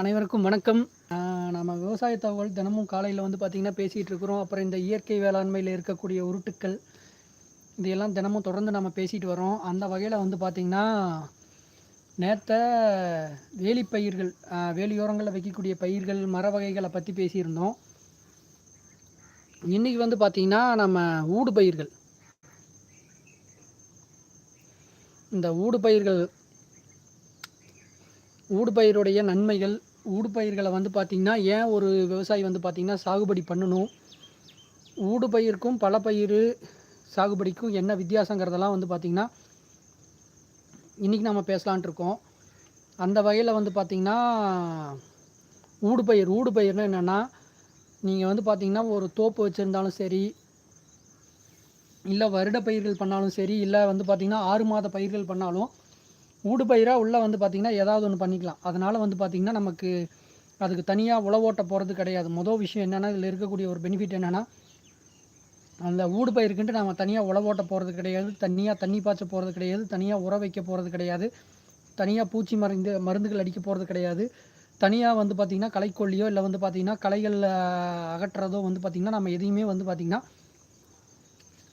அனைவருக்கும் வணக்கம். நம்ம விவசாய தகவல் தினமும் காலையில் வந்து பார்த்திங்கன்னா பேசிகிட்டு இருக்கிறோம். அப்புறம் இந்த இயற்கை வேளாண்மையில் இருக்கக்கூடிய உருட்டுக்கள் இதையெல்லாம் தினமும் தொடர்ந்து நம்ம பேசிகிட்டு வரோம். அந்த வகையில் வந்து பார்த்திங்கன்னா நேற்ற வேலிப்பயிர்கள் வேலியோரங்களில் வைக்கக்கூடிய பயிர்கள் மர வகைகளை பற்றி பேசியிருந்தோம். இன்றைக்கி வந்து பார்த்திங்கன்னா நம்ம ஊடு பயிர்கள். இந்த ஊடு பயிர்கள் ஊடுபயிருடைய நன்மைகள் ஊடுபயிர்களை வந்து பார்த்திங்கன்னா ஏன் ஒரு விவசாயி வந்து பார்த்திங்கன்னா சாகுபடி பண்ணணும்? ஊடுபயிருக்கும் பல பயிர் சாகுபடிக்கும் என்ன வித்தியாசங்கிறதெல்லாம் வந்து பார்த்திங்கன்னா இன்றைக்கி நம்ம பேசலான்ட்டு இருக்கோம். அந்த வகையில் வந்து பார்த்திங்கன்னா ஊடுபயிர் ஊடுபயிர்னா என்னென்னா நீங்கள் வந்து பார்த்திங்கன்னா ஒரு தோப்பு வச்சுருந்தாலும் சரி இல்லை வருட பயிர்கள் பண்ணாலும் சரி இல்லை வந்து பார்த்திங்கன்னா ஆறு மாத பயிர்கள் பண்ணாலும் ஊடுபயிராக உள்ளே வந்து பார்த்திங்கன்னா ஏதாவது ஒன்று பண்ணிக்கலாம். அதனால் வந்து பார்த்திங்கன்னா நமக்கு அதுக்கு தனியாக உழவோட்ட போகிறது கிடையாது. மொதல் விஷயம் என்னென்னா இதில் இருக்கக்கூடிய ஒரு பெனிஃபிட் என்னென்னா அந்த ஊடு பயிருக்குன்ட்டு நம்ம தனியாக உழவோட்ட போகிறது கிடையாது. தனியாக தண்ணி பாய்ச்ச போகிறது கிடையாது. தனியாக உர வைக்க போகிறது கிடையாது. தனியாக பூச்சி மருந்து மருந்துகள் அடிக்க போகிறது கிடையாது. தனியாக வந்து பார்த்திங்கன்னா களைக்கொல்லியோ இல்லை வந்து பார்த்திங்கன்னா களைகள் அகற்றுறதோ வந்து பார்த்திங்கன்னா நம்ம எதையுமே வந்து பார்த்திங்கன்னா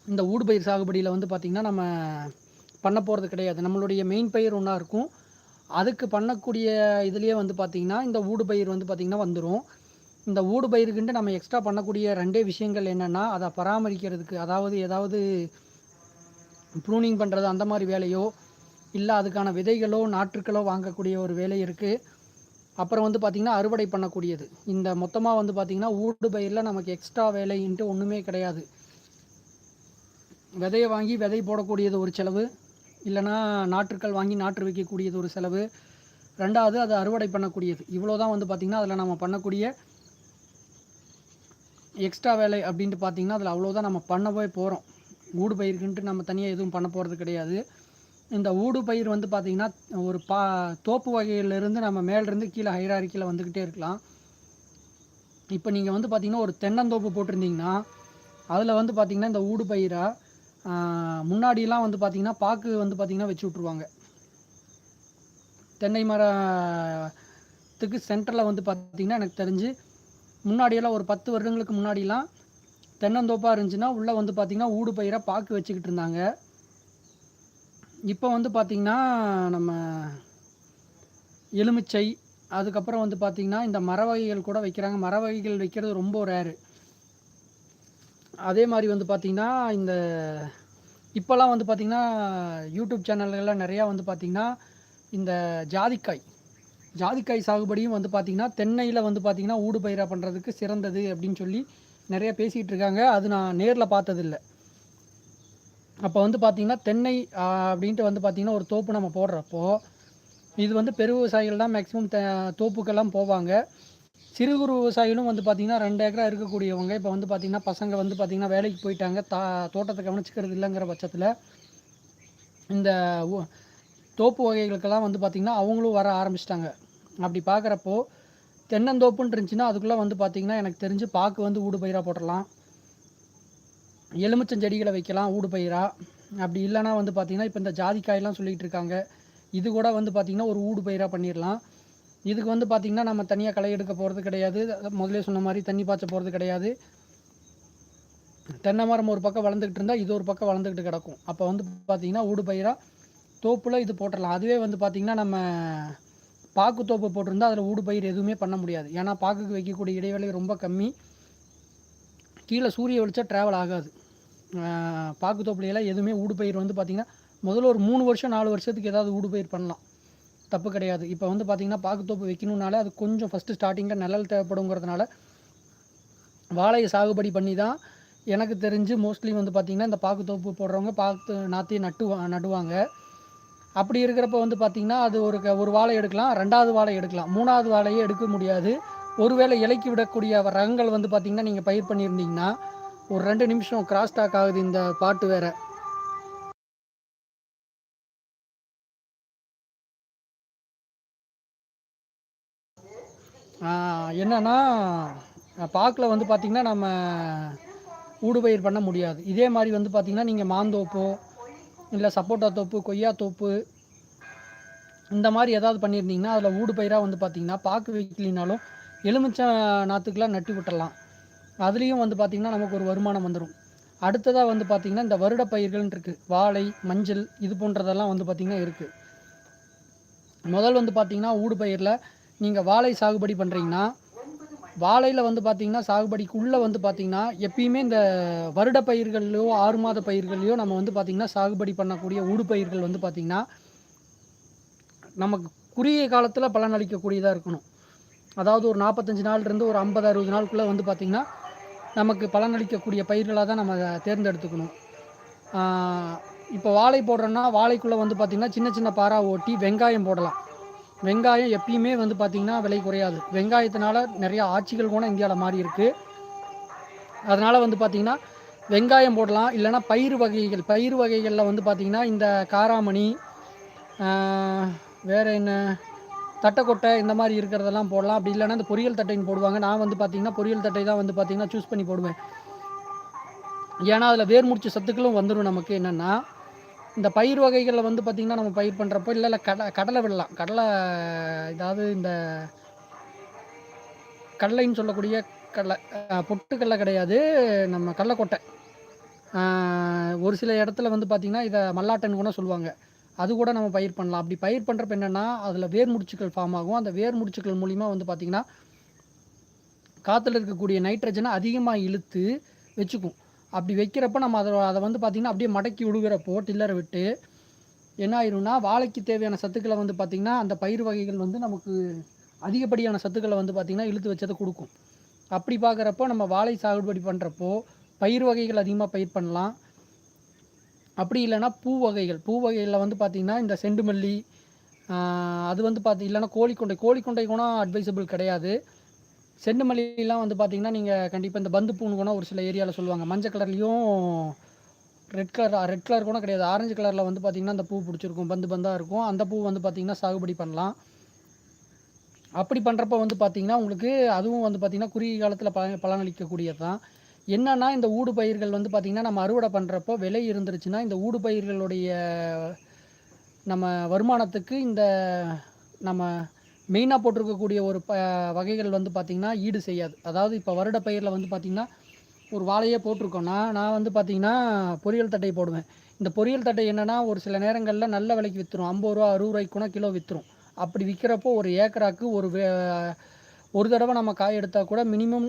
இந்த ஊடுபயிர் சாகுபடியில் வந்து பார்த்திங்கன்னா நம்ம பண்ண போகிறது கிடையாது. நம்மளுடைய மெயின் பயிர் ஒன்றா இருக்கும். அதுக்கு பண்ணக்கூடிய இதுலேயே வந்து பார்த்திங்கன்னா இந்த ஊடுபயிர் வந்து பார்த்திங்கன்னா வந்துடும் இந்த ஊடு பயிருக்குன்ட்டு நம்ம எக்ஸ்ட்ரா பண்ணக்கூடிய ரெண்டே விஷயங்கள் என்னென்னா அதை பராமரிக்கிறதுக்கு அதாவது ஏதாவது ப்ரூனிங் பண்ணுறது அந்த மாதிரி வேலையோ இல்லை அதுக்கான விதைகளோ நாற்றுக்களோ வாங்கக்கூடிய ஒரு வேலை இருக்குது அப்புறம் வந்து பார்த்திங்கன்னா அறுவடை பண்ணக்கூடியது. இந்த மொத்தமாக வந்து பார்த்திங்கன்னா ஊடு பயிரில் நமக்கு எக்ஸ்ட்ரா வேலைன்ட்டு ஒன்றுமே கிடையாது. விதையை வாங்கி விதை போடக்கூடியது ஒரு செலவு. இல்லைன்னா நாற்றுக்கள் வாங்கி நாற்று வைக்கக்கூடியது ஒரு செலவு. ரெண்டாவது அதை அறுவடை பண்ணக்கூடியது. இவ்வளோ தான் வந்து பார்த்திங்கன்னா அதில் நம்ம பண்ணக்கூடிய எக்ஸ்ட்ரா வேலை அப்படின்ட்டு பார்த்திங்கன்னா அதில் அவ்வளோதான் நம்ம பண்ணவே போகிறோம் ஊடு பயிருக்குன்ட்டு நம்ம தனியாக எதுவும் பண்ண போகிறது கிடையாது. இந்த ஊடு பயிர் வந்து பார்த்திங்கன்னா ஒரு பா தோப்பு வகையிலேருந்து நம்ம மேலேருந்து கீழே ஹைராரிக்கில் வந்துக்கிட்டே இருக்கலாம். இப்போ நீங்கள் வந்து பார்த்திங்கன்னா ஒரு தென்னந்தோப்பு போட்டிருந்தீங்கன்னா அதில் வந்து பார்த்திங்கன்னா இந்த ஊடு பயிராக முன்னாடியெல்லாம் வந்து பார்த்திங்கன்னா பாக்கு வந்து பார்த்திங்கன்னா வச்சு விட்ருவாங்க தென்னை மரத்துக்கு சென்டரில் வந்து பார்த்திங்கன்னா எனக்கு தெரிஞ்சு முன்னாடியெல்லாம் ஒரு பத்து வருடங்களுக்கு முன்னாடிலாம் தென்னந்தோப்பாக இருந்துச்சுன்னா உள்ளே வந்து பார்த்திங்கன்னா ஊடு பயிராக பாக்கு வச்சுக்கிட்டு இருந்தாங்க. இப்போ வந்து பார்த்திங்கன்னா நம்ம எலுமிச்சை அதுக்கப்புறம் வந்து பார்த்திங்கன்னா இந்த மர வகைகள் கூட வைக்கிறாங்க. மர வகைகள் வைக்கிறது ரொம்ப ரேரு அதே மாதிரி வந்து பார்த்திங்கன்னா இந்த இப்போல்லாம் வந்து பார்த்திங்கன்னா யூடியூப் சேனல்கள்லாம் நிறையா வந்து பார்த்திங்கன்னா இந்த ஜாதிக்காய் ஜாதிக்காய் சாகுபடியும் வந்து பார்த்திங்கன்னா தென்னையில் வந்து பார்த்திங்கன்னா ஊடு பயிராக பண்ணுறதுக்கு சிறந்தது அப்படின்னு சொல்லி நிறைய பேசிகிட்டு இருக்காங்க. அது நான் நேரில் பார்த்ததில்ல. அப்போ வந்து பார்த்திங்கன்னா தென்னை அப்படின்ட்டு வந்து பார்த்திங்கன்னா ஒரு தோப்பு நம்ம போடுறப்போ இது வந்து பெரு விவசாயிகள் தான் மேக்ஸிமம் தோப்புக்கெல்லாம் போவாங்க. சிறு குறு விவசாயிகளும் வந்து பார்த்திங்கன்னா ரெண்டு ஏக்கரா இருக்கக்கூடியவங்க. இப்போ வந்து பார்த்திங்கன்னா பசங்க வந்து பார்த்திங்கன்னா வேலைக்கு போயிட்டாங்க. தா தோட்டத்தை கவனிச்சுக்கிறது இல்லைங்கிற பட்சத்தில் இந்த தோப்பு வகைகளுக்கெல்லாம் வந்து பார்த்திங்கன்னா அவங்களும் வர ஆரம்பிச்சிட்டாங்க. அப்படி பார்க்குறப்போ தென்னந்தோப்புன்னு இருந்துச்சுன்னா அதுக்குள்ளே வந்து பார்த்திங்கன்னா எனக்கு தெரிஞ்சு பாக்கு வந்து ஊடு பயிராக போட்டுடலாம் எலுமிச்சஞ்செடிகளை வைக்கலாம் ஊடு பயிராக அப்படி இல்லைன்னா வந்து பார்த்திங்கன்னா இப்போ இந்த ஜாதிக்காயெல்லாம் சொல்லிகிட்டு இருக்காங்க. இது கூட வந்து பார்த்திங்கன்னா ஒரு ஊடு பயிராக பண்ணிடலாம் இதுக்கு வந்து பார்த்திங்கன்னா நம்ம தனியாக களை எடுக்க போகிறது கிடையாது. முதலே சொன்ன மாதிரி தண்ணி பாய்ச்ச போகிறது கிடையாது. தென்னை மரம் ஒரு பக்கம் வளர்ந்துக்கிட்டு இருந்தால் இது ஒரு பக்கம் வளர்ந்துக்கிட்டு கிடக்கும். அப்போ வந்து பார்த்திங்கன்னா ஊடு பயிராக தோப்பில் இது போட்டுடலாம். அதுவே வந்து பார்த்திங்கன்னா நம்ம பாக்கு தோப்பு போட்டிருந்தா அதில் ஊடு பயிர் எதுவுமே பண்ண முடியாது. ஏன்னா பாக்குக்கு வைக்கக்கூடிய இடைவெளி ரொம்ப கம்மி. கீழே சூரிய வெளிச்சம் ட்ராவல் ஆகாது. பாக்கு தோப்புலையெல்லாம் எதுவுமே ஊடு பயிர் வந்து பார்த்திங்கன்னா முதல்ல ஒரு மூணு வருஷம் நாலு வருஷத்துக்கு ஏதாவது ஊடு பயிர் பண்ணலாம். தப்பு கிடையாது. இப்போ வந்து பார்த்திங்கன்னா பாக்குத்தோப்பு வைக்கணுன்னால அது கொஞ்சம் ஃபஸ்ட்டு ஸ்டார்டிங்கில் நிழல் தேவைப்படுங்கிறதுனால வாழையை சாகுபடி பண்ணி தான் எனக்கு தெரிஞ்சு மோஸ்ட்லி வந்து பார்த்திங்கன்னா இந்த பாக்குத்தோப்பு போடுறவங்க பாக்கு நாற்றையும் நட்டு நடுவாங்க. அப்படி இருக்கிறப்ப வந்து பார்த்திங்கன்னா அது ஒரு க- ஒரு வாழை எடுக்கலாம் ரெண்டாவது வாழை எடுக்கலாம். மூணாவது வாழையே எடுக்க முடியாது. ஒருவேளை இலைக்கு விடக்கூடிய ரகங்கள் வந்து பார்த்திங்கன்னா நீங்கள் பயிர் பண்ணியிருந்தீங்கன்னா ஒரு ரெண்டு நிமிஷம் கிராஸ் டாக் ஆகுது இந்த பாட்டு வேறு. என்னென்னா பாக்கில் வந்து பார்த்திங்கன்னா நம்ம ஊடுபயிர் பண்ண முடியாது. இதே மாதிரி வந்து பார்த்திங்கன்னா நீங்கள் மாந்தோப்போ இல்லை சப்போட்டா தோப்பு கொய்யா தோப்பு இந்த மாதிரி ஏதாவது பண்ணியிருந்தீங்கன்னா அதில் ஊடுபயிராக வந்து பார்த்தீங்கன்னா பாக்கு வைக்கலினாலும் எலுமிச்சை நாற்றுக்கெலாம் நட்டி விட்டுடலாம் அதுலேயும் வந்து பார்த்திங்கன்னா நமக்கு ஒரு வருமானம் வந்துடும் அடுத்ததாக வந்து பார்த்திங்கன்னா இந்த வருட பயிர்கள்னு இருக்குது வாழை மஞ்சள் இது போன்றதெல்லாம் வந்து பார்த்திங்கன்னா இருக்குது முதல் வந்து பார்த்திங்கன்னா ஊடு பயிரில் நீங்கள் வாழை சாகுபடி பண்ணுறீங்கன்னா வாழையில் வந்து பார்த்திங்கன்னா சாகுபடிக்குள்ளே வந்து பார்த்திங்கன்னா எப்பயுமே இந்த வருட பயிர்கள்லையோ ஆறு மாத பயிர்களையோ நம்ம வந்து பார்த்திங்கன்னா சாகுபடி பண்ணக்கூடிய ஊடு பயிர்கள் வந்து பார்த்திங்கன்னா நமக்கு குறுகிய காலத்தில் பலனளிக்கக்கூடியதாக இருக்கணும். அதாவது ஒரு நாற்பத்தஞ்சு நாள்லேருந்து ஒரு ஐம்பது அறுபது நாளுக்குள்ளே வந்து பார்த்திங்கன்னா நமக்கு பலனளிக்கக்கூடிய பயிர்களாக தான் நம்ம தேர்ந்தெடுத்துக்கணும். இப்போ வாழை போடுறோன்னா வாழைக்குள்ளே வந்து பார்த்திங்கன்னா சின்ன சின்ன பாரா ஓட்டி வெங்காயம் போடலாம். வெங்காயம் எப்பயுமே வந்து பார்த்திங்கன்னா விலை குறையாது. வெங்காயத்தினால நிறைய ஆட்சிகள் கூட இந்தியாவில் மாறி இருக்குது அதனால் வந்து பார்த்திங்கன்னா வெங்காயம் போடலாம். இல்லைன்னா பயிர் வகைகள் பயிர் வகைகளில் வந்து பார்த்திங்கன்னா இந்த காராமணி வேறு வேற என்ன தட்டைக்கொட்டை இந்த மாதிரி இருக்கிறதெல்லாம் போடலாம். அப்படி இல்லைன்னா இந்த பொரியல் தட்டைன்னு போடுவாங்க. நான் வந்து பார்த்திங்கன்னா பொரியல் தட்டை தான் வந்து பார்த்திங்கன்னா சூஸ் பண்ணி போடுவேன். ஏன்னா அதில் வேர் முடிச்ச சத்துக்களும் வந்துடும் நமக்கு என்னென்னா. இந்த பயிர் வகைகளில் வந்து பார்த்திங்கன்னா நம்ம பயிர் பண்ணுறப்போ இல்லை இல்லை கட கடலை விடலாம். கடலை ஏதாவது இந்த கடலைன்னு சொல்லக்கூடிய கடலை பொட்டுக்கடலை கிடையாது. நம்ம கடலைக்கொட்டை. ஒரு சில இடத்துல வந்து பார்த்திங்கன்னா இதை மல்லாட்டன் கூட சொல்லுவாங்க. அது கூட நம்ம பயிர் பண்ணலாம். அப்படி பயிர் பண்ணுறப்ப என்னென்னா அதில் வேர் முடிச்சுக்கள் ஃபார்ம் ஆகும். அந்த வேர் முடிச்சுக்கள் மூலிமா வந்து பார்த்திங்கன்னா காற்றுல இருக்கக்கூடிய நைட்ரஜனை அதிகமாக இழுத்து வச்சுக்கும். அப்படி வைக்கிறப்ப நம்ம அதை அதை வந்து பார்த்திங்கன்னா அப்படியே மடக்கி விடுகிறப்போ டில்லரை விட்டு என்ன ஆயிரும்னா வாழைக்கு தேவையான சத்துக்களை வந்து பார்த்திங்கன்னா அந்த பயிர் வகைகள் வந்து நமக்கு அதிகப்படியான சத்துக்களை வந்து பார்த்திங்கன்னா இழுத்து வச்சதை கொடுக்கும். அப்படி பார்க்குறப்போ நம்ம வாழை சாகுபடி பண்ணுறப்போ பயிர் வகைகள் அதிகமாக பயிர் பண்ணலாம். அப்படி இல்லைன்னா பூ வகைகள். பூ வகைகளில் வந்து பார்த்திங்கன்னா இந்த செண்டுமல்லி அது வந்து பார்த்து இல்லைன்னா கோழிக்கொண்டை. கோழிக்கொண்டை கூட அட்வைசபிள் கிடையாது. செண்டுமல்லிலாம் வந்து பார்த்தீங்கன்னா நீங்கள் கண்டிப்பாக இந்த பந்து பூன்னு கூட ஒரு சில ஏரியாவில் சொல்லுவாங்க. மஞ்சள் கலர்லேயும் ரெட் கலர் ரெட் கலர் கூட கிடையாது. ஆரஞ்சு கலரில் வந்து பார்த்தீங்கன்னா அந்த பூ பிடிச்சிருக்கும். பந்து பந்தாக இருக்கும். அந்த பூ வந்து பார்த்தீங்கன்னா சாகுபடி பண்ணலாம். அப்படி பண்ணுறப்ப வந்து பார்த்தீங்கன்னா உங்களுக்கு அதுவும் வந்து பார்த்தீங்கன்னா குறுகிய காலத்தில் பலன் பலனளிக்கக்கூடியது தான் என்னன்னா இந்த ஊடு பயிர்கள் வந்து பார்த்திங்கன்னா நம்ம அறுவடை பண்ணுறப்போ விலை இருந்துருச்சுன்னா இந்த ஊடு பயிர்களுடைய நம்ம வருமானத்துக்கு இந்த நம்ம மெயினாக போட்டிருக்கக்கூடிய ஒரு ப வகைகள் வந்து பார்த்திங்கன்னா ஈடு செய்யாது. அதாவது இப்போ வருட பயிரில் வந்து பார்த்திங்கன்னா ஒரு வாழையே போட்டிருக்கோன்னா நான் வந்து பார்த்திங்கன்னா பொரியல் தட்டை போடுவேன். இந்த பொரியல் தட்டை என்னென்னா ஒரு சில நேரங்களில் நல்ல விலைக்கு விற்றுரும் ஐம்பது ரூபா அறுபது ரூபாய்க்கு கூட கிலோ விற்றுரும் அப்படி விற்கிறப்போ ஒரு ஏக்கராக்கு ஒரு வே- ஒரு தடவை நம்ம காய் எடுத்தால் கூட மினிமம்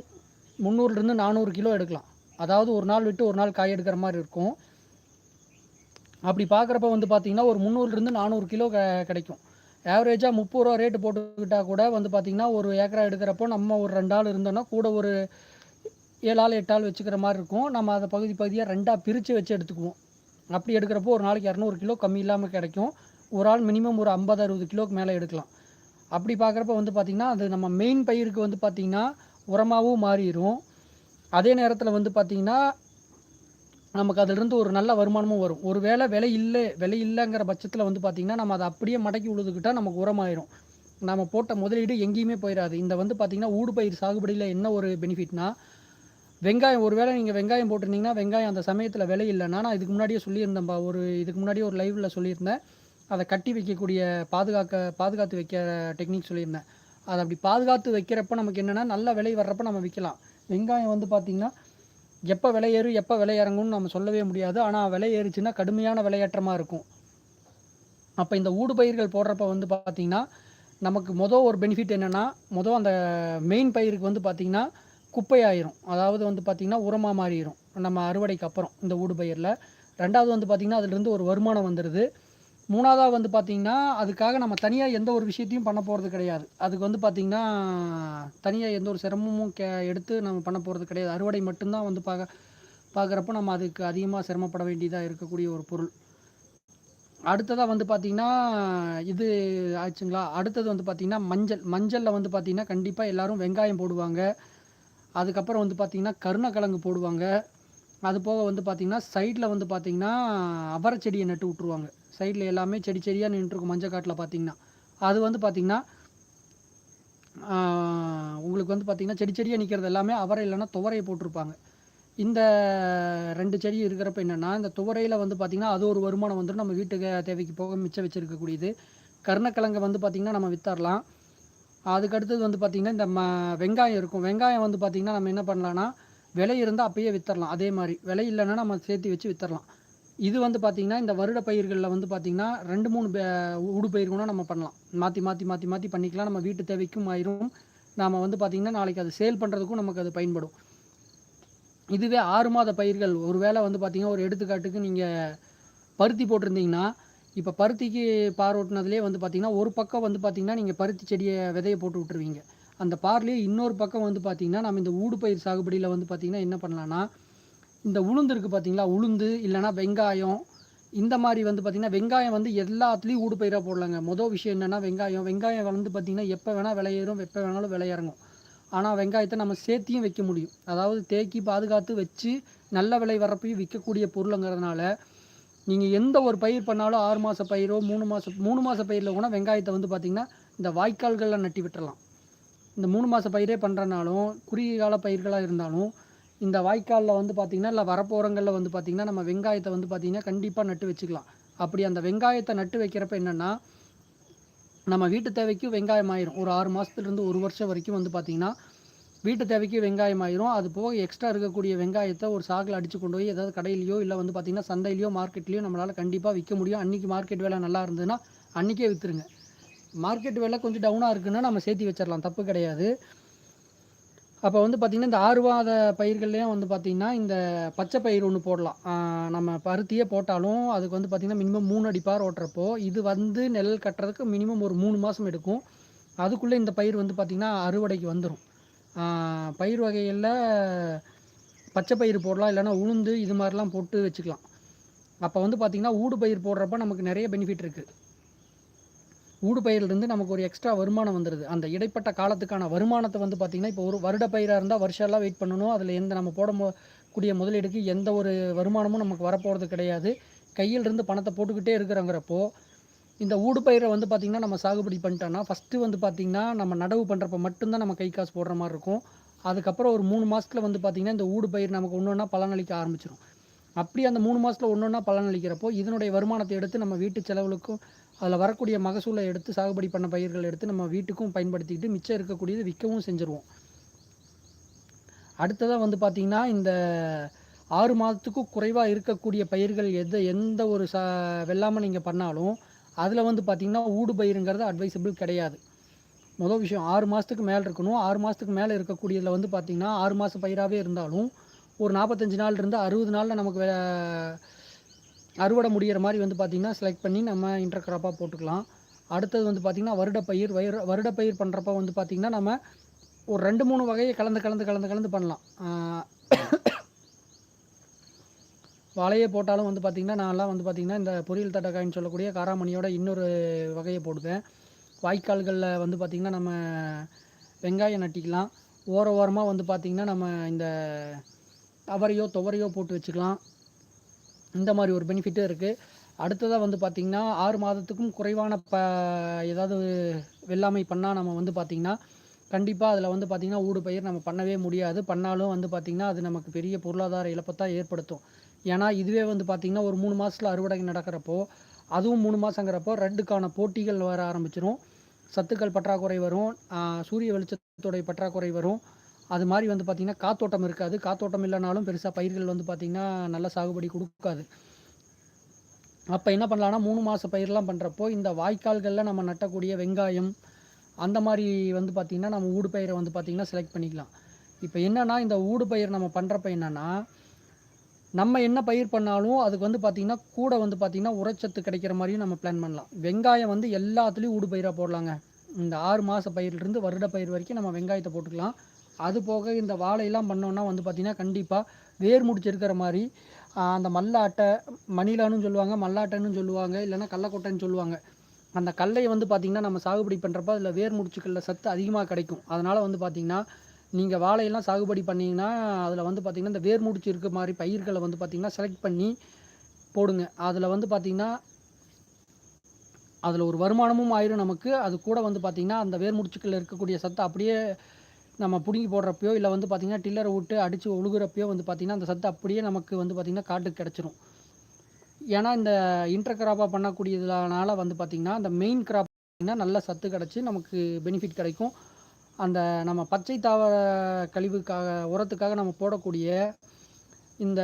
முந்நூறுலேருந்து நானூறு கிலோ எடுக்கலாம். அதாவது ஒரு நாள் விட்டு ஒரு நாள் காய் எடுக்கிற மாதிரி இருக்கும். அப்படி பார்க்குறப்ப வந்து பார்த்திங்கன்னா ஒரு முந்நூறுலேருந்து நானூறு கிலோ க கிடைக்கும். ஆவரேஜாக முப்பது ரூபா ரேட்டு போட்டுக்கிட்டால் கூட வந்து பார்த்திங்கன்னா ஒரு ஏக்கரா எடுக்கிறப்போ நம்ம ஒரு ரெண்டு ஆள் இருந்தோன்னா கூட ஒரு ஏழு ஆள் எட்டு ஆள் வச்சுக்கிற மாதிரி இருக்கும். நம்ம அதை பகுதி பகுதியாக ரெண்டாக பிரித்து வச்சு எடுத்துக்குவோம். அப்படி எடுக்கிறப்போ ஒரு நாளைக்கு இரநூறு கிலோ கம்மி இல்லாமல் கிடைக்கும். ஒரு ஆள் மினிமம் ஒரு ஐம்பது அறுபது கிலோக்கு மேலே எடுக்கலாம். அப்படி பார்க்குறப்ப வந்து பார்த்திங்கன்னா அது நம்ம மெயின் பயிருக்கு வந்து பார்த்திங்கன்னா உரமாகவும் மாறிடும் அதே நேரத்தில் வந்து பார்த்திங்கன்னா நமக்கு அதிலிருந்து ஒரு நல்ல வருமானமும் வரும். ஒரு வேளை விலை இல்லை விலை இல்லைங்கிற பட்சத்தில் வந்து பார்த்திங்கன்னா நம்ம அதை அப்படியே மடக்கி உழுதுக்கிட்டால் நமக்கு உரமாயிரும். நம்ம போட்ட முதலீடு எங்கேயுமே போயிடாது இந்த வந்து பார்த்திங்கன்னா ஊடுபயிர் சாகுபடியில் என்ன ஒரு பெனிஃபிட்னா வெங்காயம் ஒரு வேளை நீங்கள் வெங்காயம் போட்டிருந்தீங்கன்னா வெங்காயம் அந்த சமயத்தில் விலை இல்லைன்னா நான் இதுக்கு முன்னாடியே சொல்லியிருந்தேன்ப்பா ஒரு இதுக்கு முன்னாடியே ஒரு லைவில் சொல்லியிருந்தேன். அதை கட்டி வைக்கக்கூடிய பாதுகாக்க பாதுகாத்து வைக்க டெக்னிக் சொல்லியிருந்தேன். அதை அப்படி பாதுகாத்து வைக்கிறப்ப நமக்கு என்னென்னா நல்ல விலை வர்றப்ப நம்ம விற்கலாம் வெங்காயம் வந்து பார்த்திங்கன்னா எப்போ விலை ஏறும் எப்போ விலை இறங்கும்னு நம்ம சொல்லவே முடியாது. ஆனால் விலை ஏறுச்சுன்னா கடுமையான விலையேற்றமாக இருக்கும். அப்போ இந்த ஊடு பயிர்கள் போடுறப்ப வந்து பார்த்திங்கன்னா நமக்கு மொதல் ஒரு பெனிஃபிட் என்னென்னா மொதல் அந்த மெயின் பயிருக்கு வந்து பார்த்திங்கன்னா குப்பையாயிரும் அதாவது வந்து பார்த்திங்கன்னா உரமாக மாறிடும் நம்ம அறுவடைக்கு அப்புறம் இந்த ஊடு பயிரில். ரெண்டாவது வந்து பார்த்திங்கன்னா அதுலேருந்து ஒரு வருமானம் வந்துடுது மூணாவதாக வந்து பார்த்திங்கன்னா அதுக்காக நம்ம தனியாக எந்த ஒரு விஷயத்தையும் பண்ண போகிறது கிடையாது. அதுக்கு வந்து பார்த்திங்கன்னா தனியாக எந்த ஒரு சிரமமும் கே எடுத்து நம்ம பண்ண போகிறது கிடையாது. அறுவடை மட்டும்தான் வந்து பார்க்க பார்க்குறப்போ நம்ம அதுக்கு அதிகமாக சிரமப்பட வேண்டியதாக இருக்கக்கூடிய ஒரு பொருள். அடுத்ததாக வந்து பார்த்திங்கன்னா இது ஆச்சுங்களா? அடுத்தது வந்து பார்த்திங்கன்னா மஞ்சள். மஞ்சளில் வந்து பார்த்திங்கன்னா கண்டிப்பாக எல்லோரும் வெங்காயம் போடுவாங்க. அதுக்கப்புறம் வந்து பார்த்திங்கன்னா கருணக்கிழங்கு போடுவாங்க. அது போக வந்து பார்த்திங்கன்னா சைடில் வந்து பார்த்திங்கன்னா அவரை செடியை நட்டு விட்ருவாங்க சைடில் எல்லாமே செடி செடியாக நின்றுருக்கும் மஞ்சள் காட்டில் பார்த்திங்கன்னா அது வந்து பார்த்திங்கன்னா உங்களுக்கு வந்து பார்த்திங்கன்னா செடி செடியாக நிற்கிறது எல்லாமே அவரை இல்லைன்னா துவரையை போட்டிருப்பாங்க. இந்த ரெண்டு செடி இருக்கிறப்ப என்னென்னா இந்த துவரையில் வந்து பார்த்திங்கன்னா அது ஒரு வருமானம் வந்துடும் நம்ம வீட்டுக்கு தேவைக்கு போக மிச்சம் வச்சுருக்கக்கூடியது. கருணக்கிழங்கை வந்து பார்த்திங்கன்னா நம்ம வித்தரலாம். அதுக்கடுத்தது வந்து பார்த்திங்கன்னா இந்த ம வெங்காயம் இருக்கும். வெங்காயம் வந்து பார்த்திங்கன்னா நம்ம என்ன பண்ணலான்னா விலை இருந்தால் அப்பயே வித்தரலாம். அதே மாதிரி. விலை இல்லைன்னா நம்ம சேர்த்து வச்சு வித்தரலாம். இது வந்து பார்த்திங்கன்னா இந்த வருட பயிர்களில் வந்து பார்த்திங்கன்னா ரெண்டு மூணு பே- ஊடு பயிர் கூட நம்ம பண்ணலாம். மாற்றி மாற்றி மாற்றி மாற்றி பண்ணிக்கலாம். நம்ம வீட்டு தேவைக்கும் ஆயிரும். நாம் வந்து பார்த்திங்கன்னா நாளைக்கு அது சேல் பண்ணுறதுக்கும் நமக்கு அது பயன்படும். இதுவே ஆறு மாத பயிர்கள். ஒரு வேளை வந்து பார்த்திங்கன்னா ஒரு எடுத்துக்காட்டுக்கு நீங்கள் பருத்தி போட்டிருந்தீங்கன்னா இப்போ பருத்திக்கு பார் ஓட்டுனதுலேயே வந்து பார்த்திங்கன்னா ஒரு பக்கம் வந்து பார்த்திங்கன்னா நீங்கள் பருத்தி செடியை விதையை போட்டு விட்டுருவீங்க. அந்த பார்லேயே இன்னொரு பக்கம் வந்து பார்த்திங்கன்னா நம்ம இந்த ஊடு பயிர் சாகுபடியில் வந்து பார்த்திங்கன்னா என்ன பண்ணலான்னா இந்த உளுந்து இருக்குது பார்த்தீங்களா உளுந்து இல்லைன்னா வெங்காயம். இந்த மாதிரி வந்து பார்த்திங்கன்னா வெங்காயம் வந்து எல்லாத்துலேயும் ஊடு பயிராக போடலாங்க. மொதல் விஷயம் என்னென்னா வெங்காயம். வெங்காயம் வந்து பார்த்திங்கன்னா எப்போ வேணால் விளையேறும் எப்போ வேணாலும் விளையிறங்கும். ஆனால் வெங்காயத்தை நம்ம சேர்த்தியும் வைக்க முடியும். அதாவது தேக்கி பாதுகாத்து வச்சு நல்ல விலை வரப்பையும் விற்கக்கூடிய பொருளுங்கிறதுனால நீங்கள் எந்த ஒரு பயிர் பண்ணாலும் ஆறு மாத பயிரோ மூணு மாதம் மூணு மாத பயிரில் கூட வெங்காயத்தை வந்து பார்த்திங்கன்னா இந்த வாய்க்கால்களில் நட்டி விட்டுறலாம். இந்த மூணு மாத பயிரே பண்ணுறனாலும் குறுகிய கால பயிர்களாக இருந்தாலும் இந்த வாய்க்காலில் வந்து பார்த்திங்கன்னா இல்லை வரப்போரங்களில் வந்து பார்த்திங்கன்னா நம்ம வெங்காயத்தை வந்து பார்த்திங்கன்னா கண்டிப்பாக நட்டு வச்சுக்கலாம். அப்படி அந்த வெங்காயத்தை நட்டு வைக்கிறப்ப என்னென்னா நம்ம வீட்டு தேவைக்கு வெங்காயம் ஆயிரும். ஒரு ஆறு மாதத்துலேருந்து ஒரு வருஷம் வரைக்கும் வந்து பார்த்திங்கன்னா வீட்டு தேவைக்கு வெங்காயம் ஆயிரும். அது போக எக்ஸ்ட்ரா இருக்கக்கூடிய வெங்காயத்தை ஒரு சாக்கில் அடித்து கொண்டு போய் ஏதாவது கடையிலையோ இல்லை வந்து பார்த்திங்கன்னா சந்தையிலையோ மார்க்கெட்லேயோ நம்மளால் கண்டிப்பாக விற்க முடியும். அன்றைக்கி மார்க்கெட் வேலை நல்லா இருந்ததுன்னா அன்றைக்கே விற்றுருங்க மார்க்கெட் விலை கொஞ்சம் டவுனாக இருக்குன்னா நம்ம சேர்த்தி வச்சிடலாம் தப்பு கிடையாது. அப்போ வந்து பார்த்திங்கன்னா இந்த ஆறு மாத பயிர்கள்லேயும் வந்து பார்த்திங்கன்னா இந்த பச்சை பயிர் ஒன்று போடலாம். நம்ம பருத்தியே போட்டாலும் அதுக்கு வந்து பார்த்திங்கன்னா மினிமம் மூணு அடி பார் ஓட்டுறப்போ இது வந்து நெல் கட்டுறதுக்கு மினிமம் ஒரு மூணு மாதம் எடுக்கும். அதுக்குள்ளே இந்த பயிர் வந்து பார்த்திங்கன்னா அறுவடைக்கு வந்துடும் பயிர் வகைகளில் பச்சை பயிர் போடலாம் இல்லைன்னா உளுந்து இது மாதிரிலாம் போட்டு வச்சுக்கலாம். அப்போ வந்து பார்த்திங்கன்னா ஊடு பயிர் போடுறப்ப நமக்கு நிறைய பெனிஃபிட் இருக்குது ஊடுபயிரிலிருந்து நமக்கு ஒரு எக்ஸ்ட்ரா வருமானம் வந்துடுது அந்த இடைப்பட்ட காலத்துக்கான வருமானத்தை வந்து பார்த்திங்கன்னா இப்போ ஒரு வருட பயிராக இருந்தால் வருஷம்லாம் வெயிட் பண்ணணும். அதில் எந்த நம்ம போட கூடிய முதலீடுக்கு எந்த ஒரு வருமானமும் நமக்கு வரப்போகிறது கிடையாது. கையிலிருந்து பணத்தை போட்டுக்கிட்டே இருக்கிறோங்கிறப்போ இந்த ஊடு பயிரை வந்து பார்த்திங்கன்னா நம்ம சாகுபடி பண்ணிட்டோன்னா ஃபஸ்ட்டு வந்து பார்த்திங்கன்னா நம்ம நடவு பண்ணுறப்ப மட்டும்தான் நம்ம கை காசு போடுற மாதிரி இருக்கும். அதுக்கப்புறம் ஒரு மூணு மாதத்தில் வந்து பார்த்திங்கன்னா இந்த ஊடு பயிர் நமக்கு ஒன்று ஒன்றா பலனளிக்க ஆரம்பிச்சிடும் அப்படி அந்த மூணு மாதத்தில் ஒன்று ஒன்றா பலனளிக்கிறப்போ இதனுடைய வருமானத்தை எடுத்து நம்ம வீட்டு செலவுகளுக்கும் அதில் வரக்கூடிய மகசூலை எடுத்து சாகுபடி பண்ண பயிர்கள் எடுத்து நம்ம வீட்டுக்கும் பயன்படுத்திக்கிட்டு மிச்சம் இருக்கக்கூடியது விற்கவும் செஞ்சுருவோம். அடுத்ததாக வந்து பார்த்திங்கன்னா இந்த ஆறு மாதத்துக்கும் குறைவாக இருக்கக்கூடிய பயிர்கள் எது எந்த ஒரு ச வெள்ளாமல் நீங்கள் பண்ணாலும் அதில் வந்து பார்த்திங்கன்னா ஊடு பயிருங்கிறது அட்வைசபிள் கிடையாது. மொதல் விஷயம் ஆறு மாதத்துக்கு மேலே இருக்கணும். ஆறு மாதத்துக்கு மேலே இருக்கக்கூடியதில் வந்து பார்த்திங்கன்னா ஆறு மாத பயிராகவே இருந்தாலும் ஒரு நாற்பத்தஞ்சு நாள் இருந்து அறுபது நாளில் நமக்கு அறுவடை முடிகிற மாதிரி வந்து பார்த்திங்கன்னா செலக்ட் பண்ணி நம்ம இன்டர் கிராப்பாக போட்டுக்கலாம். அடுத்தது வந்து பார்த்திங்கன்னா வருடப்பயிர் வயிறு வருடப்பயிர் பண்ணுறப்ப வந்து பார்த்திங்கன்னா நம்ம ஒரு ரெண்டு மூணு வகையை கலந்து கலந்து கலந்து கலந்து பண்ணலாம். வலையை போட்டாலும் வந்து பார்த்திங்கன்னா நான்லாம் வந்து பார்த்திங்கன்னா இந்த பொரியல் தட்டக்காய்ன்னு சொல்லக்கூடிய காராமணியோட இன்னொரு வகையை போடுவேன். வாய்க்கால்களில் வந்து பார்த்திங்கன்னா நம்ம வெங்காயம் நட்டிக்கலாம். ஓர ஓரமாக வந்து பார்த்திங்கன்னா நம்ம இந்த அவரையோ துவரையோ போட்டு வச்சுக்கலாம். இந்த மாதிரி ஒரு பெனிஃபிட்டும் இருக்குது அடுத்ததாக வந்து பார்த்திங்கன்னா ஆறு மாதத்துக்கும் குறைவான ப ஏதாவது வெள்ளாமை பண்ணால் நம்ம வந்து பார்த்திங்கன்னா கண்டிப்பாக அதில் வந்து பார்த்திங்கன்னா ஊடு பயிர் நம்ம பண்ணவே முடியாது. பண்ணாலும் வந்து பார்த்திங்கன்னா அது நமக்கு பெரிய பொருளாதார இழப்பத்தான் ஏற்படுத்தும். ஏன்னா இதுவே வந்து பார்த்திங்கன்னா ஒரு மூணு மாதத்தில் அறுவடை நடக்கிறப்போ அதுவும் மூணு மாதங்கிறப்போ ரெண்டுக்கான போட்டிகள் வர ஆரம்பிச்சிடும் சத்துக்கள் பற்றாக்குறை வரும். சூரிய வெளிச்சத்துடைய பற்றாக்குறை வரும். அது மாதிரி வந்து பார்த்திங்கன்னா காத்தோட்டம் இருக்காது. காத்தோட்டம் இல்லைனாலும் பெருசாக பயிர்கள் வந்து பார்த்திங்கன்னா நல்ல சாகுபடி கொடுக்காது. அப்போ என்ன பண்ணலான்னா மூணு மாத பயிரெலாம் பண்ணுறப்போ இந்த வாய்க்கால்களில் நம்ம நட்டக்கூடிய வெங்காயம் அந்த மாதிரி வந்து பார்த்திங்கன்னா நம்ம ஊடு பயிரை வந்து பார்த்திங்கன்னா செலக்ட் பண்ணிக்கலாம். இப்போ என்னென்னா இந்த ஊடு பயிர் நம்ம பண்ணுறப்ப என்னென்னா நம்ம என்ன பயிர் பண்ணாலும் அதுக்கு வந்து பார்த்திங்கன்னா கூட வந்து பார்த்திங்கன்னா உரச்சத்து கிடைக்கிற மாதிரியும் நம்ம பிளான் பண்ணலாம். வெங்காயம் வந்து எல்லாத்துலேயும் ஊடு பயிராக போடலாங்க. இந்த ஆறு மாத பயிரிலிருந்து வருட பயிர் வரைக்கும் நம்ம வெங்காயத்தை போட்டுக்கலாம். அது போக இந்த வாழையெல்லாம் பண்ணோன்னா வந்து பார்த்திங்கன்னா கண்டிப்பாக வேர் முடிச்சு இருக்கிற மாதிரி அந்த மல்லாட்டை மணிலான்னு சொல்லுவாங்க மல்லாட்டைன்னு சொல்லுவாங்க இல்லைன்னா கள்ளக்கொட்டைன்னு சொல்லுவாங்க. அந்த கல்லையை வந்து பார்த்திங்கன்னா நம்ம சாகுபடி பண்ணுறப்ப அதில் வேர் முடிச்சுக்கல்ல சத்து அதிகமாக கிடைக்கும். அதனால் வந்து பார்த்திங்கன்னா நீங்கள் வாழையெல்லாம் சாகுபடி பண்ணிங்கன்னா அதில் வந்து பார்த்திங்கன்னா இந்த வேர் முடிச்சு இருக்க மாதிரி பயிர்களை வந்து பார்த்திங்கன்னா செலக்ட் பண்ணி போடுங்க. அதில் வந்து பார்த்திங்கன்னா அதில் ஒரு வருமானமும் ஆயிரும் நமக்கு. அது கூட வந்து பார்த்திங்கன்னா அந்த வேர் முடிச்சுக்களில் இருக்கக்கூடிய சத்தை அப்படியே நம்ம பிடுங்கி போடுறப்பயோ இல்லை வந்து பார்த்திங்கன்னா டில்லரை விட்டு அடித்து ஒழுகுறப்பயோ வந்து பார்த்திங்கன்னா அந்த சத்து அப்படியே நமக்கு வந்து பார்த்திங்கன்னா காட்டுக்கு கிடச்சிரும். ஏன்னா இந்த இன்டர் கிராப்பாக பண்ணக்கூடியதுனால வந்து பார்த்திங்கன்னா அந்த மெயின் கிராப் பார்த்திங்கன்னா நல்ல சத்து கிடச்சி நமக்கு பெனிஃபிட் கிடைக்கும். அந்த நம்ம பச்சை தாவர கழிவுக்காக உரத்துக்காக நம்ம போடக்கூடிய இந்த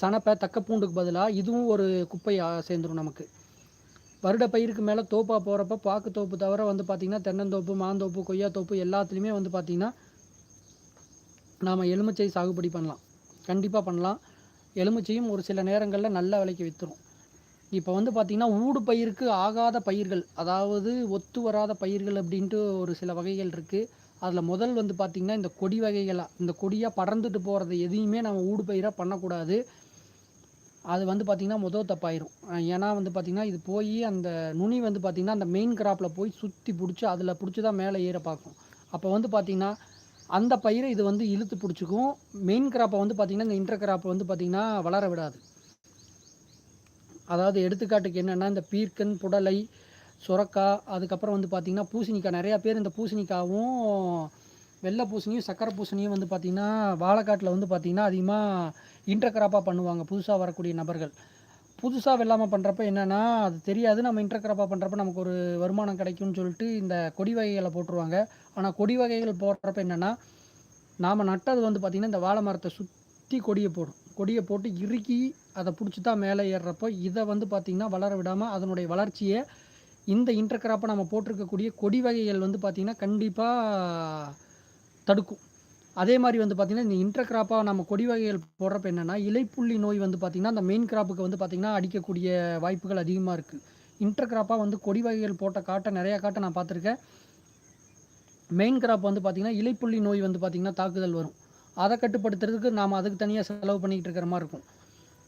சனப்பை தக்க பூண்டுக்கு பதிலாக இதுவும் ஒரு குப்பை சேர்ந்துடும் நமக்கு. வருட பயிருக்கு மேலே தோப்பாக போகிறப்ப பாக்கு தோப்பு தவிர வந்து பார்த்திங்கன்னா தென்னந்தோப்பு மாந்தோப்பு கொய்யாத்தோப்பு எல்லாத்துலேயுமே வந்து பார்த்திங்கன்னா நாம் எலுமிச்சை சாகுபடி பண்ணலாம். கண்டிப்பாக பண்ணலாம். எலுமிச்சையும் ஒரு சில நேரங்களில் நல்ல விலைக்கு விற்றுரும் இப்போ வந்து பார்த்திங்கன்னா ஊடு பயிருக்கு ஆகாத பயிர்கள் அதாவது ஒத்து வராத பயிர்கள் அப்படின்ட்டு ஒரு சில வகைகள் இருக்குது அதில் முதல் வந்து பார்த்திங்கன்னா இந்த கொடி வகைகளாக இந்த கொடியாக பறந்துட்டு போகிறது எதையுமே நம்ம ஊடு பயிராக பண்ணக்கூடாது. அது வந்து பார்த்திங்கன்னா முதல் தப்பாயிரும். ஏன்னா வந்து பார்த்திங்கன்னா இது போய் அந்த நுனி வந்து பார்த்திங்கன்னா அந்த மெயின் கிராப்பில் போய் சுற்றி பிடிச்சி அதில் பிடிச்சி தான் மேலே ஏற பார்க்கும் அப்போ வந்து பார்த்திங்கன்னா அந்த பயிரை இது வந்து இழுத்து பிடிச்சிக்கும். மெயின் கிராப்பை வந்து பார்த்திங்கன்னா இந்த இன்டர் கிராப்பை வந்து பார்த்திங்கன்னா வளர விடாது. அதாவது எடுத்துக்காட்டுக்கு என்னென்னா இந்த பீர்க்கன் புடலை சுரக்காய் அதுக்கப்புறம் வந்து பார்த்திங்கன்னா பூசணிக்காய். நிறையா பேர் இந்த பூசணிக்காவும் வெள்ளை பூசணியும் சக்கரை பூசணியும் வந்து பார்த்திங்கன்னா வாழைக்காட்டில் வந்து பார்த்திங்கன்னா அதிகமாக இன்டர் கிராப்பாக பண்ணுவாங்க. புதுசாக வரக்கூடிய நபர்கள். புதுசாக வெள்ளாமல் பண்ணுறப்ப என்னென்னா அது தெரியாது. நம்ம இன்டர் கிராப்பாக பண்ணுறப்ப நமக்கு ஒரு வருமானம் கிடைக்கும்னு சொல்லிட்டு இந்த கொடி வகைகளை போட்டுருவாங்க. ஆனால் கொடி வகைகள் போடுறப்ப என்னென்னா நாம் நட்டது வந்து பார்த்திங்கன்னா இந்த வாழை மரத்தை சுற்றி கொடியை போடும். கொடியை போட்டு இறுக்கி அதை பிடிச்சி தான் மேலே ஏறுறப்போ இதை வந்து பார்த்திங்கன்னா வளர விடாமல் அதனுடைய வளர்ச்சியை இந்த இன்டர் கிராப்பை நம்ம போட்டிருக்கக்கூடிய கொடி வகைகள் வந்து பார்த்திங்கன்னா கண்டிப்பாக தடுக்கும். அதே மாதிரி வந்து பார்த்திங்கன்னா இந்த இன்டர் கிராப்பாக நம்ம கொடி வகைகள் போடுறப்ப என்னென்னா இலைப்புள்ளி நோய் வந்து பார்த்திங்கன்னா அந்த மெயின் கிராப்புக்கு வந்து பார்த்திங்கன்னா அடிக்கக்கூடிய வாய்ப்புகள் அதிகமாக இருக்குது இன்டர் கிராப்பாக வந்து கொடி வகைகள் போட்ட காட்டை நிறையா காட்டை நான் பார்த்துருக்கேன். மெயின் கிராப் வந்து பார்த்திங்கன்னா இலைப்புள்ளி நோய் வந்து பார்த்திங்கன்னா தாக்குதல் வரும். அதை கட்டுப்படுத்துறதுக்கு நாம் அதுக்கு தனியாக செலவு பண்ணிக்கிட்டு இருக்கிற மாதிரி இருக்கும்.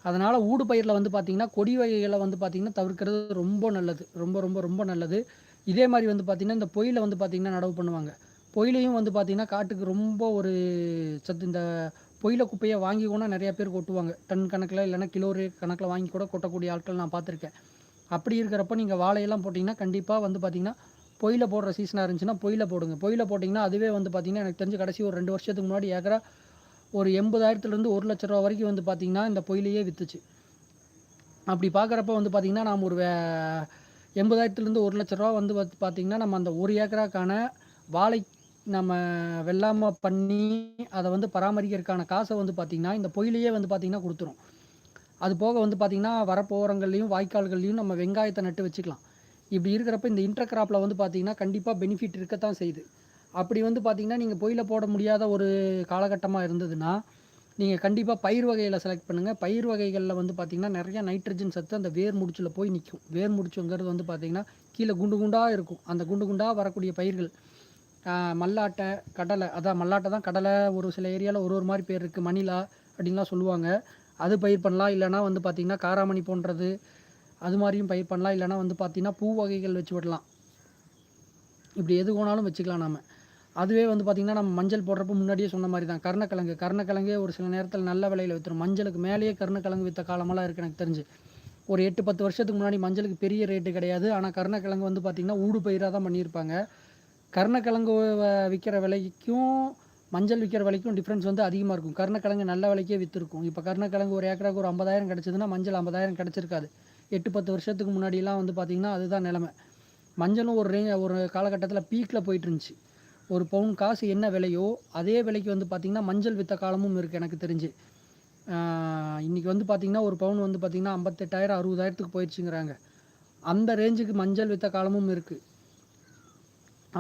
அதனால் ஊடு பயிரில் வந்து பார்த்திங்கன்னா கொடி வகைகளை வந்து பார்த்திங்கன்னா தவிர்க்கிறது ரொம்ப நல்லது. ரொம்ப ரொம்ப ரொம்ப நல்லது. இதே மாதிரி வந்து பார்த்திங்கன்னா இந்த பொயிலை வந்து பார்த்திங்கன்னா நடவு பண்ணுவாங்க. பொயிலையும் வந்து பார்த்திங்கன்னா காட்டுக்கு ரொம்ப ஒரு சத்து இந்த பொயில குப்பையை வாங்கி கூட நிறையா பேர் கொட்டுவாங்க டன் கணக்கில் இல்லைன்னா கிலோ கணக்கில் வாங்கி கூட கொட்டக்கூடிய ஆட்கள் நான் பார்த்துருக்கேன். அப்படி இருக்கிறப்ப நீங்கள் வாழையெல்லாம் போட்டிங்கன்னா கண்டிப்பாக வந்து பார்த்திங்கன்னா பொயில போடுற சீசனாக இருந்துச்சுன்னா பொயில போடுங்க. பொயில போட்டிங்கன்னா அதுவே வந்து பார்த்திங்கன்னா எனக்கு தெரிஞ்சு கடைசி ஒரு ரெண்டு வருஷத்துக்கு முன்னாடி ஏக்கரா ஒரு எண்பதாயிரத்துலேருந்து ஒரு லட்ச ரூபா வரைக்கும் வந்து பார்த்திங்கன்னா இந்த பொயிலையே விற்றுச்சு அப்படி பார்க்குறப்ப வந்து பார்த்திங்கன்னா நாம் ஒரு வே எண்பதாயிரத்துலேருந்து ஒரு லட்ச ரூபா வந்து பார்த்திங்கன்னா நம்ம அந்த ஒரு ஏக்கராக்கான வாழை நம்ம வெள்ளாமை பண்ணி அதை வந்து பராமரிக்கிறதுக்கான காசை வந்து பார்த்திங்கன்னா இந்த பொயிலையே வந்து பார்த்திங்கன்னா கொடுத்துரும். அது போக வந்து பார்த்திங்கன்னா வரப்போரங்கள்லையும் வாய்க்கால்கள்லையும் நம்ம வெங்காயத்தை நட்டு வச்சுக்கலாம். இப்படி இருக்கிறப்ப இந்த இன்டர் கிராப்பில் வந்து பார்த்திங்கன்னா கண்டிப்பாக பெனிஃபிட் இருக்கத்தான் செய்யுது. அப்படி வந்து பார்த்திங்கன்னா நீங்கள் பொயில போட முடியாத ஒரு காலகட்டமாக இருந்ததுன்னா நீங்கள் கண்டிப்பாக பயிர் வகையில் செலக்ட் பண்ணுங்கள் பயிர் வகைகளில் வந்து பார்த்திங்கன்னா நிறையா நைட்ரஜன் சத்து அந்த வேர் முடிச்சில் போய் நிற்கும் வேர் முடிச்சுங்கிறது வந்து பார்த்திங்கன்னா கீழே குண்டு குண்டாக இருக்கும். அந்த குண்டு குண்டாக வரக்கூடிய பயிர்கள் மல்லாட்டை கடலை. அதான் மல்லாட்டை தான் கடலை ஒரு சில ஏரியாவில் ஒரு ஒரு மாதிரி பேர் இருக்குது மணிலா அப்படின்லாம் சொல்லுவாங்க. அது பயிர் பண்ணலாம். இல்லைனா வந்து பார்த்திங்கன்னா காராமணி போன்றது அது மாதிரியும் பயிர் பண்ணலாம். இல்லைனா வந்து பார்த்திங்கன்னா பூ வகைகள் வச்சு விடலாம். இப்படி எது வேணாலும் வச்சுக்கலாம் நம்ம அதுவே வந்து பார்த்திங்கன்னா நம்ம மஞ்சள் போடுறப்ப முன்னாடியே சொன்ன மாதிரி தான். கருணக்கிழங்கு. கருணக்கிழங்கே ஒரு சில நேரத்தில் நல்ல விலையில் விற்றுரும் மஞ்சளுக்கு மேலேயே கருணக்கிழங்கு விற்ற காலமெல்லாம் இருக்குது எனக்கு தெரிஞ்சு. ஒரு எட்டு பத்து வருஷத்துக்கு முன்னாடி மஞ்சளுக்கு பெரிய ரேட்டு கிடையாது. ஆனால் கருணக்கிழங்கு வந்து பார்த்திங்கன்னா ஊடு பயிராக தான் பண்ணியிருப்பாங்க. கருணக்கிழங்கு விற்கிற விலைக்கும் மஞ்சள் விற்கிற விலைக்கும் டிஃப்ரென்ஸ் வந்து அதிகமாக இருக்கும். கருணக்கிழங்கு நல்ல விலைக்கே விற்றுருக்கும் இப்போ கருணக்கிழங்கு ஒரு ஏக்கராக்கு ஒரு ஐம்பதாயிரம் கிடச்சிதுன்னா மஞ்சள் ஐம்பதாயிரம் கிடச்சிருக்காது. எட்டு பத்து வருஷத்துக்கு முன்னாடிலாம் வந்து பார்த்திங்கன்னா அதுதான் நிலமை. மஞ்சளும் ஒரு ரே ஒரு காலகட்டத்தில் பீக்கில் போயிட்டு இருந்துச்சு ஒரு பவுன் காசு என்ன விலையோ அதே விலைக்கு வந்து பார்த்திங்கன்னா மஞ்சள் விற்ற காலமும் இருக்குது எனக்கு தெரிஞ்சு. இன்றைக்கி வந்து பார்த்திங்கன்னா ஒரு பவுன் வந்து பார்த்திங்கன்னா ஐம்பத்தெட்டாயிரம் அறுபதாயிரத்துக்கு போயிடுச்சுங்கிறாங்க. அந்த ரேஞ்சுக்கு மஞ்சள் விற்ற காலமும் இருக்குது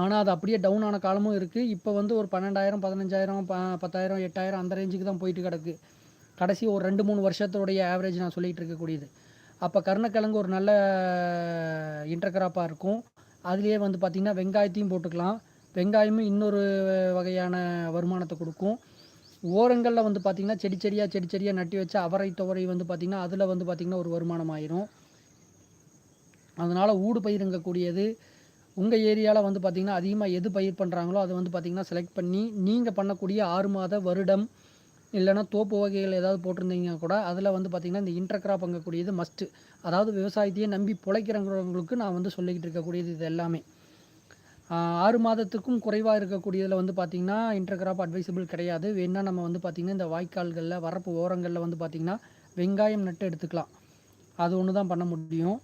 ஆனால் அது அப்படியே டவுன் ஆன காலமும் இருக்குது இப்போ வந்து ஒரு பன்னெண்டாயிரம் பதினஞ்சாயிரம் ப பத்தாயிரம் எட்டாயிரம் அந்த ரேஞ்சுக்கு தான் போயிட்டு கிடக்கு. கடைசி ஒரு ரெண்டு மூணு வருஷத்துடைய ஆவரேஜ் நான் சொல்லிகிட்டு இருக்கக்கூடியது. அப்போ கருணக்கிழங்கு ஒரு நல்ல இன்டர்கிராப்பாக இருக்கும். அதுலேயே வந்து பார்த்திங்கன்னா வெங்காயத்தையும் போட்டுக்கலாம். வெங்காயமும் இன்னொரு வகையான வருமானத்தை கொடுக்கும். ஓரங்களில் வந்து பார்த்திங்கன்னா செடி செடியாக செடி செடியாக நட்டி வச்சு அவரை துவரை வந்து பார்த்திங்கன்னா அதில் வந்து பார்த்திங்கன்னா ஒரு வருமானம் ஆயிரும். அதனால் ஊடு பயிருங்கக்கூடியது உங்கள் ஏரியாவில் வந்து பார்த்திங்கன்னா அதிகமாக எது பயிர் பண்ணுறாங்களோ அதை வந்து பார்த்திங்கன்னா செலக்ட் பண்ணி நீங்கள் பண்ணக்கூடிய ஆறு மாத வருடம் இல்லைனா தோப்பு வகைகள் ஏதாவது போட்டிருந்தீங்கன்னா கூட அதில் வந்து பார்த்திங்கன்னா இந்த இன்டர் கிராப் பங்கக்கூடியது மஸ்ட்டு அதாவது விவசாயத்தையே நம்பி பிழைக்கிறவங்களுக்கு நான் வந்து சொல்லிக்கிட்டு இருக்கக்கூடியது இது எல்லாமே. ஆறு மாதத்துக்கும் குறைவாக இருக்கக்கூடியதில் வந்து பார்த்திங்கன்னா இன்டர் கிராப் அட்வைசபிள் கிடையாது. வேணால் நம்ம வந்து பார்த்திங்கன்னா இந்த வாய்க்கால்களில் வரப்பு ஓரங்களில் வந்து பார்த்திங்கன்னா வெங்காயம் நட்டு எடுத்துக்கலாம். அது ஒன்று தான் பண்ண முடியும்.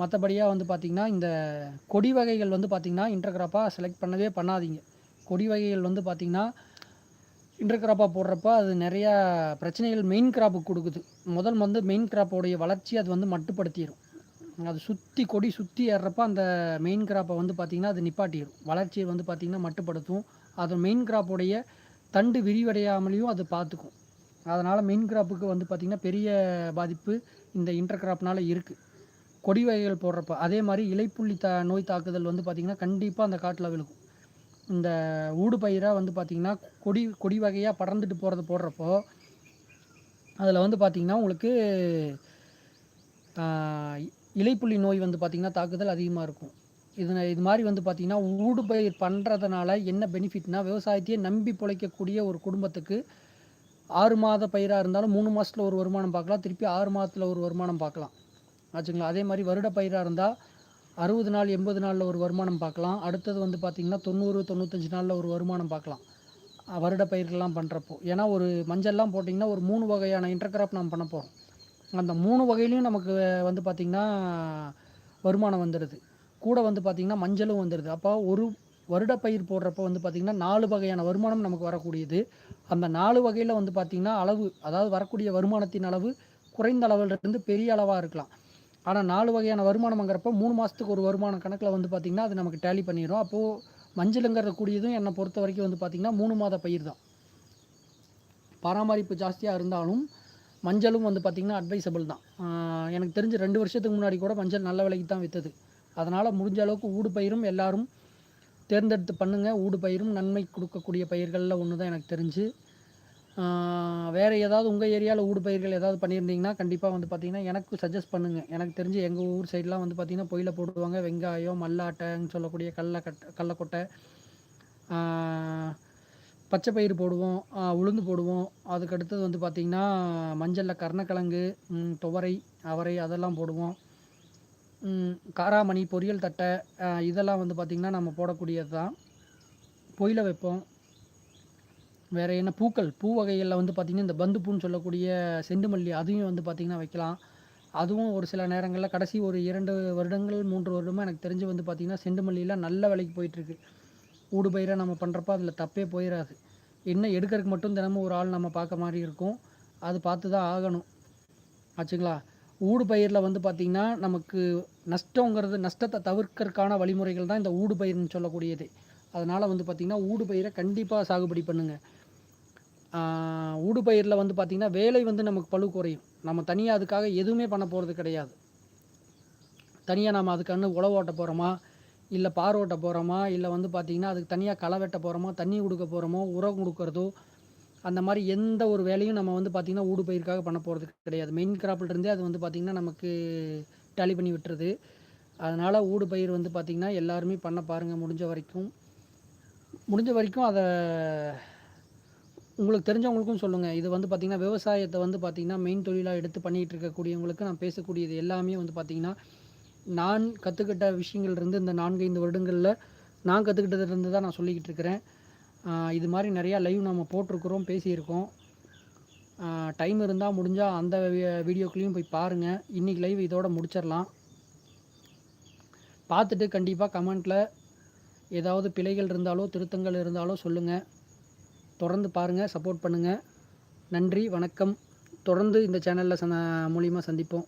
மற்றபடியாக வந்து பார்த்திங்கன்னா இந்த கொடி வகைகள் வந்து பார்த்திங்கன்னா இன்டர்கிராப்பாக செலக்ட் பண்ணவே பண்ணாதீங்க. கொடி வகைகள் வந்து பார்த்திங்கன்னா இன்டர்கிராப்பாக போடுறப்ப அது நிறையா பிரச்சனைகள் மெயின் கிராப்புக்கு கொடுக்குது. முதல் வந்து மெயின் கிராப்போடைய வளர்ச்சி அது வந்து மட்டுப்படுத்திடும் அது சுற்றி கொடி சுற்றி ஏறுறப்ப அந்த மெயின் கிராப்பை வந்து பார்த்திங்கன்னா அது நிப்பாட்டிடும் வளர்ச்சியை வந்து பார்த்திங்கன்னா மட்டுப்படுத்தும். அது மெயின் கிராப்போடைய தண்டு விரிவடையாமலையும் அது பார்த்துக்கும் அதனால் மெயின் கிராப்புக்கு வந்து பார்த்திங்கன்னா பெரிய பாதிப்பு இந்த இன்டர் கிராப்னால் இருக்குது கொடி வகைகள் போடுறப்ப அதே மாதிரி இலைப்புள்ளி தா நோய் தாக்குதல் வந்து பார்த்திங்கன்னா கண்டிப்பாக அந்த காட்டில் விழுகும். இந்த ஊடு பயிராக வந்து பார்த்திங்கன்னா கொடி கொடி வகையாக படர்ந்துட்டு போகிறத போடுறப்போ அதில் வந்து பார்த்திங்கன்னா உங்களுக்கு இலைப்புள்ளி நோய் வந்து பார்த்திங்கன்னா தாக்குதல் அதிகமாக இருக்கும். இது இது மாதிரி வந்து பார்த்திங்கன்னா ஊடு பயிர் பண்ணுறதுனால என்ன பெனிஃபிட்னா விவசாயத்தையே நம்பி பிழைக்கக்கூடிய ஒரு குடும்பத்துக்கு ஆறு மாத பயிராக இருந்தாலும் மூணு மாதத்தில் ஒரு வருமானம் பார்க்கலாம் திருப்பி ஆறு மாதத்தில் ஒரு வருமானம் பார்க்கலாம் ஆச்சுங்களா? அதே மாதிரி வருட பயிராக இருந்தால் அறுபது நாள் எண்பது நாளில் ஒரு வருமானம் பார்க்கலாம். அடுத்தது வந்து பார்த்திங்கன்னா தொண்ணூறு தொண்ணூத்தஞ்சு நாளில் ஒரு வருமானம் பார்க்கலாம். வருட பயிர்கள்லாம் பண்ணுறப்போ ஏன்னா ஒரு மஞ்சள்லாம் போட்டிங்கன்னா ஒரு மூணு வகையான இன்டர்கிராப் நம்ம பண்ண போகிறோம் அந்த மூணு வகையிலையும் நமக்கு வந்து பார்த்திங்கன்னா வருமானம் வந்துடுது கூட வந்து பார்த்திங்கன்னா மஞ்சளும் வந்துடுது அப்போ ஒரு வருட பயிர் போடுறப்போ வந்து பார்த்திங்கன்னா நாலு வகையான வருமானம் நமக்கு வரக்கூடியது. அந்த நாலு வகையில் வந்து பார்த்திங்கன்னா அளவு அதாவது வரக்கூடிய வருமானத்தின் அளவு குறைந்த அளவிலிருந்து பெரிய அளவாக இருக்கலாம். ஆனால் நாலு வகையான வருமானம்ங்கிறப்ப மூணு மாதத்துக்கு ஒரு வருமான கணக்கில் வந்து பார்த்திங்கன்னா அது நமக்கு டேலி பண்ணிடும் அப்போது மஞ்சளுங்கிற கூடியதும் என்னை பொறுத்த வரைக்கும் வந்து பார்த்திங்கன்னா மூணு மாத பயிர் தான். பராமரிப்பு ஜாஸ்தியாக இருந்தாலும் மஞ்சளும் வந்து பார்த்திங்கன்னா அட்வைசபிள் தான். எனக்கு தெரிஞ்சு ரெண்டு வருஷத்துக்கு முன்னாடி கூட மஞ்சள் நல்ல விலைக்கு தான் விற்றுது அதனால் முடிஞ்ச அளவுக்கு ஊடு பயிரும் எல்லாரும் தேர்ந்தெடுத்து பண்ணுங்கள் ஊடு பயிரும் நன்மை கொடுக்கக்கூடிய பயிர்களில் ஒன்று தான் எனக்கு தெரிஞ்சு. வேறு ஏதாவது உங்கள் ஏரியாவில் ஊடு பயிர்கள் ஏதாவது பண்ணியிருந்தீங்கன்னா கண்டிப்பாக வந்து பார்த்தீங்கன்னா எனக்கு சஜஸ்ட் பண்ணுங்கள் எனக்கு தெரிஞ்சு எங்கள் ஊர் சைட்லாம் வந்து பார்த்தீங்கன்னா பொயில போடுவாங்க. வெங்காயம் மல்லாட்டைன்னு சொல்லக்கூடிய கடலக்கட்டை கடலக்கொட்டை பச்சை பயிறு போடுவோம் உளுந்து போடுவோம். அதுக்கடுத்தது வந்து பார்த்திங்கன்னா மஞ்சளில் கருணக்கிழங்கு துவரை அவரை அதெல்லாம் போடுவோம். காராமணி பொரியல் தட்டை இதெல்லாம் வந்து பார்த்திங்கன்னா நம்ம போடக்கூடியது தான் பொயில வைப்போம். வேறு என்ன பூக்கள்? பூ வகைகளில் வந்து பார்த்திங்கன்னா இந்த பந்து பூன்னு சொல்லக்கூடிய செண்டுமல்லி அதையும் வந்து பார்த்திங்கன்னா வைக்கலாம். அதுவும் ஒரு சில நேரங்களில் கடைசி ஒரு இரண்டு வருடங்கள் மூன்று வருடமாக எனக்கு தெரிஞ்சு வந்து பார்த்திங்கன்னா செண்டுமல்லிலாம் நல்ல விலைக்கு போயிட்டுருக்கு. ஊடு பயிராக நம்ம பண்ணுறப்ப அதில் தப்பே போயிடாது என்ன எடுக்கிறதுக்கு மட்டும் தினமும் ஒரு ஆள் நம்ம பார்க்க மாதிரி இருக்கும். அது பார்த்து தான் ஆகணும். ஆச்சுங்களா? ஊடு பயிரில் வந்து பார்த்திங்கன்னா நமக்கு நஷ்டங்கிறது நஷ்டத்தை தவிர்க்கறதுக்கான வழிமுறைகள் தான் இந்த ஊடு பயிர்னு சொல்லக்கூடியது. அதனால் வந்து பார்த்திங்கன்னா ஊடு பயிரை கண்டிப்பாக சாகுபடி பண்ணுங்கள் ஊடுபயிரில் வந்து பார்த்திங்கன்னா வேலை வந்து நமக்கு பளு குறையும். நம்ம தனியாக அதுக்காக எதுவுமே பண்ண போகிறது கிடையாது. தனியாக நம்ம அதுக்கான உழவு ஓட்ட போகிறோமா இல்லை பார் ஓட்ட போகிறோமா இல்லை வந்து பார்த்திங்கன்னா அதுக்கு தனியாக களை வெட்ட போகிறோமா தண்ணி கொடுக்க போகிறோமோ உரம் கொடுக்கறதோ அந்த மாதிரி எந்த ஒரு வேலையும் நம்ம வந்து பார்த்திங்கன்னா ஊடு பயிருக்காக பண்ண போகிறது கிடையாது. மெயின் கிராப்லேருந்தே அது வந்து பார்த்திங்கன்னா நமக்கு டேலி பண்ணி விட்டுருது. அதனால் ஊடு பயிர் வந்து பார்த்திங்கன்னா எல்லாருமே பண்ண பாருங்கள் முடிஞ்ச வரைக்கும். முடிஞ்ச வரைக்கும் அதை உங்களுக்கு தெரிஞ்சவங்களுக்கும் சொல்லுங்கள் இது வந்து பார்த்திங்கன்னா விவசாயத்தை வந்து பார்த்திங்கன்னா மெயின் தொழிலாக எடுத்து பண்ணிகிட்டு இருக்கக்கூடியவங்களுக்கு நான் பேசக்கூடியது எல்லாமே வந்து பார்த்திங்கன்னா நான் கற்றுக்கிட்ட விஷயங்கள்லேருந்து இந்த நான்கு ஐந்து வருடங்களில் நான் கற்றுக்கிட்டதுலேருந்து தான் நான் சொல்லிக்கிட்டு இருக்கிறேன். இது மாதிரி நிறையா லைவ் நம்ம போட்டிருக்கிறோம் பேசியிருக்கோம். டைம் இருந்தால் முடிஞ்சால் அந்த வீடியோக்குள்ளேயும் போய் பாருங்கள் இன்றைக்கி லைவ் இதோட முடிச்சிடலாம். பார்த்துட்டு கண்டிப்பாக கமெண்ட்டில் ஏதாவது பிழைகள் இருந்தாலோ திருத்தங்கள் இருந்தாலோ சொல்லுங்கள் தொடர்ந்து பாருங்கள் சப்போர்ட் பண்ணுங்கள் நன்றி வணக்கம். தொடர்ந்து இந்த சேனலில் ச மூலியமாக சந்திப்போம்.